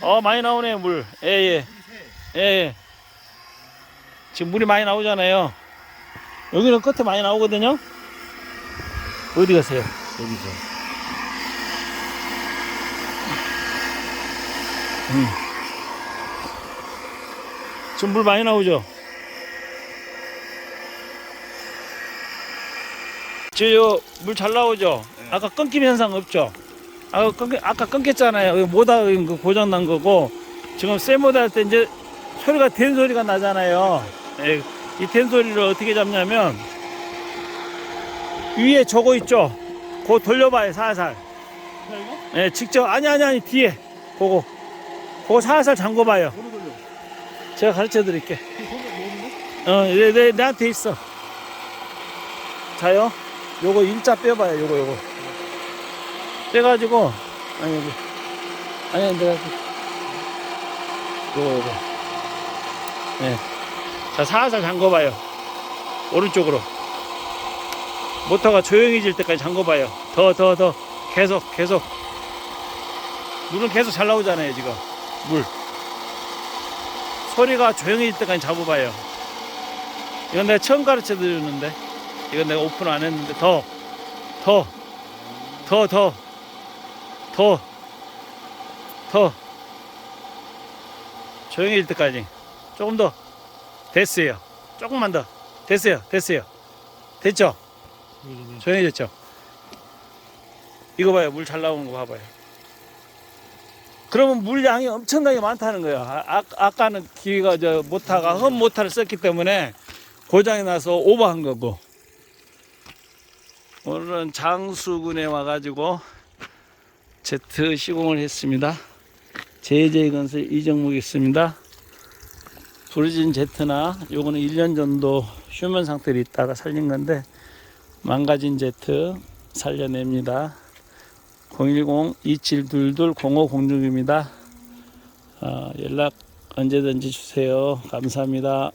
어 많이 나오네 물. 예예. 예. 예. 지금 물이 많이 나오잖아요. 여기는 끝에 많이 나오거든요. 어디 가세요? 여기서. 음. 지금 물 많이 나오죠? 저물 잘 나오죠? 아까 끊김 현상 없죠? 아까 끊 아까 끊겼잖아요. 모다 그 고장 난 거고 지금 쇠모다 할 때 이제 소리가 된 소리가 나잖아요. 예, 이된 소리를 어떻게 잡냐면 위에 저거 있죠? 그거 돌려봐요 살살. 예, 직접 아니 아니 아니 뒤에 그거 그거 살살 잠궈봐요. 제가 가르쳐 드릴게. 어, 내, 내, 내한테 있어. 자요. 요거 일자 빼봐요. 요거 요거. 빼가지고 아니 여기 아니 내가 그- 요거 요거. 네. 자 살살 잠궈봐요. 오른쪽으로. 모터가 조용해질 때까지 잠궈봐요. 더 더 더 계속 계속. 물은 계속 잘 나오잖아요 지금. 물. 소리가 조용해질 때까지 잡아봐요. 이건 내가 처음 가르쳐 드렸는데, 이건 내가 오픈 안 했는데, 더, 더, 더, 더, 더, 더. 조용해질 때까지. 조금 더. 됐어요. 조금만 더. 됐어요. 됐어요. 됐죠? 조용해졌죠? 이거 봐요. 물 잘 나오는 거 봐봐요. 그러면 물량이 엄청나게 많다는 거예요. 아, 아, 아까는 기가 저 모타가 흠 모타를 썼기 때문에 고장이 나서 오버한 거고 오늘은 장수군에 와가지고 제트 시공을 했습니다. JJ건설 이정묵 있습니다. 부르진 제트나 요거는 1년 정도 휴면 상태로 있다가 살린 건데 망가진 제트 살려냅니다. 010-2722-0506입니다. 어, 연락 언제든지 주세요. 감사합니다.